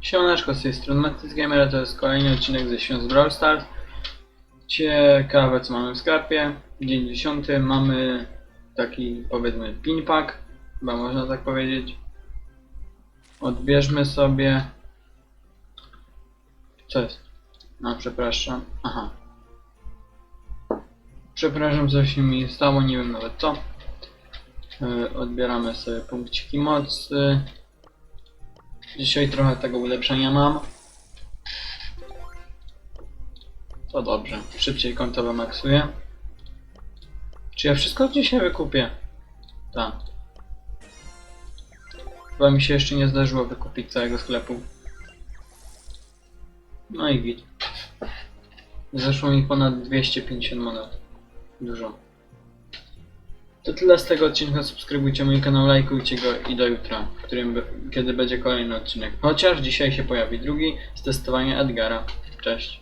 Siemaneczko, z tej strony Matys Gamer, a to jest kolejny odcinek ze Świąt Brawl Stars. Ciekawe co mamy w sklepie. Dzień 10 mamy taki powiedzmy pinpack, chyba można tak powiedzieć. Odbierzmy sobie... Co jest? No przepraszam, aha. Przepraszam, coś mi stało, nie wiem nawet co. Yy, Odbieramy sobie punkciki mocy. Dzisiaj trochę tego ulepszenia mam. To dobrze. Szybciej konto wymaksuję. Czy ja wszystko dzisiaj wykupię? Tak. Chyba mi się jeszcze nie zdarzyło wykupić całego sklepu. No i git. Zeszło mi ponad 250 monet. Dużo. To tyle z tego odcinka. Subskrybujcie mój kanał, lajkujcie go i do jutra, którym kiedy będzie kolejny odcinek. Chociaż dzisiaj się pojawi drugi z testowania Edgara. Cześć.